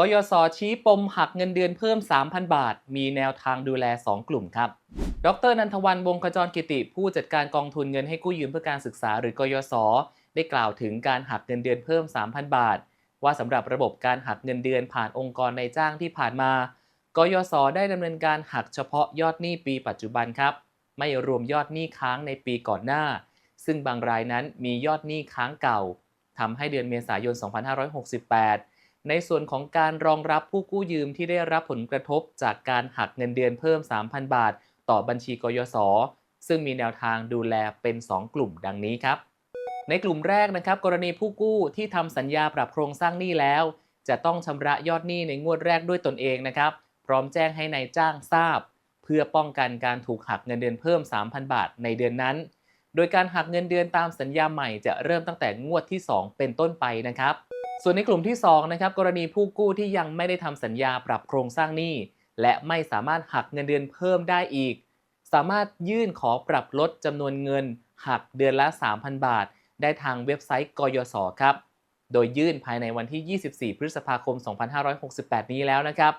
กยศชี้ปมหักเงินเดือนเพิ่ม 3,000 บาท มีแนวทางดูแล 2 กลุ่มครับ ดรนันทวันวงขจรกิติ ผู้จัดการกองทุนเงินให้กู้ยืมเพื่อการศึกษาหรือกยศ ได้กล่าวถึงการหักเงินเดือนเพิ่ม 3,000 บาท ว่าสำหรับระบบการหักเงินเดือนผ่านองค์กรในจ้างที่ผ่านมากยศได้ดำเนินการหักเฉพาะยอดหนี้ปีปัจจุบันครับ ไม่รวมยอดหนี้ค้างในปีก่อนหน้า ซึ่งบางรายนั้นมียอดหนี้ค้างเก่าทำให้เดือนเมษายน 2568 ในส่วนของการรองรับผู้กู้ยืมที่ได้รับผลกระทบจากการหักเงินเดือนเพิ่ม 3,000 บาท ต่อบัญชีกยศ ซึ่งมีแนวทางดูแลเป็น 2 กลุ่มดังนี้ครับ ในกลุ่มแรกนะครับ กรณีผู้กู้ที่ทำสัญญาปรับโครงสร้างหนี้แล้ว จะต้องชำระยอดหนี้ในงวดแรกด้วยตนเองนะครับ พร้อมแจ้งให้ในายจ้างทราบ เพื่อป้องกันการถูกหักเงินเดือนเพิ่ม 3,000 บาทในเดือนนั้น โดยการหักเงินเดือนตามสัญญาใหม่จะเริ่มตั้งแต่งวดที่ 2 เป็นต้นไปนะครับ ส่วนในกลุ่มที่2นะครับกรณีผู้กู้ที่ยังไม่ได้ทำสัญญาปรับโครงสร้างหนี้ และไม่สามารถหักเงินเดือนเพิ่มได้อีก สามารถยื่นขอปรับลดจำนวนเงิน หักเดือนละ 3,000 บาท ได้ทางเว็บไซต์กยศครับ โดยยื่นภายในวันที่ 24 พฤษภาคม 2568 นี้แล้วนะครับ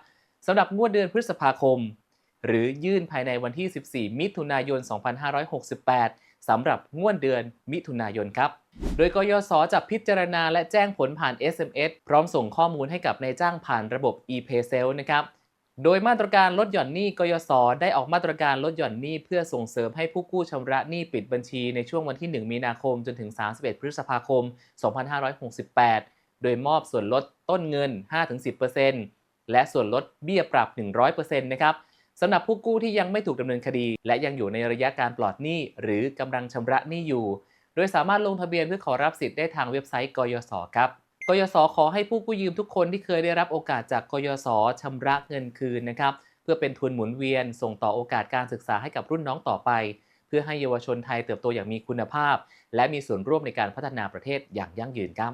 สำหรับงวดเดือนพฤษภาคม หรือยื่นภายในวันที่ 14 มิถุนายน 2568สำหรับงวดเดือนมิถุนายนครับ ดยกยศจะพิจารณาและแจ้งผลผ่าน SMS พร้อมส่งข้อมูลให้กับนายจ้างผ่านระบบ e-paycell นะครับโดยมาตรการลดหย่อนหนี้กยศได้ออกมาตรการลดหย่อนหนี้เพื่อส่งเสริมให้ผู้กู้ชำระหนี้ปิดบัญชีในช่วงวันที่ 1 มีนาคมจนถึง 31 พฤษภาคม 2568 โดยมอบส่วนลดต้นเงิน 5-10%และส่วนลดเบี้ยปรับ 100%นะครับสำหรับผู้กู้ที่ยังไม่ถูกดำเนินคดี และยังอยู่ในระยะการปลอดหนี้หรือกำลังชำระหนี้อยู่ โดยสามารถลงทะเบียนเพื่อขอรับสิทธิ์ได้ทางเว็บไซต์กยศครับกยศขอให้ผู้กู้ยืมทุกคนที่เคยได้รับโอกาสจากกยศชำระเงินคืนนะครับเพื่อเป็นทุนหมุนเวียน ส่งต่อโอกาสการศึกษาให้กับรุ่นน้องต่อไป เพื่อให้เยาวชนไทยเติบโตอย่างมีคุณภาพ และมีส่วนร่วมในการพัฒนาประเทศอย่างยั่งยืนครับ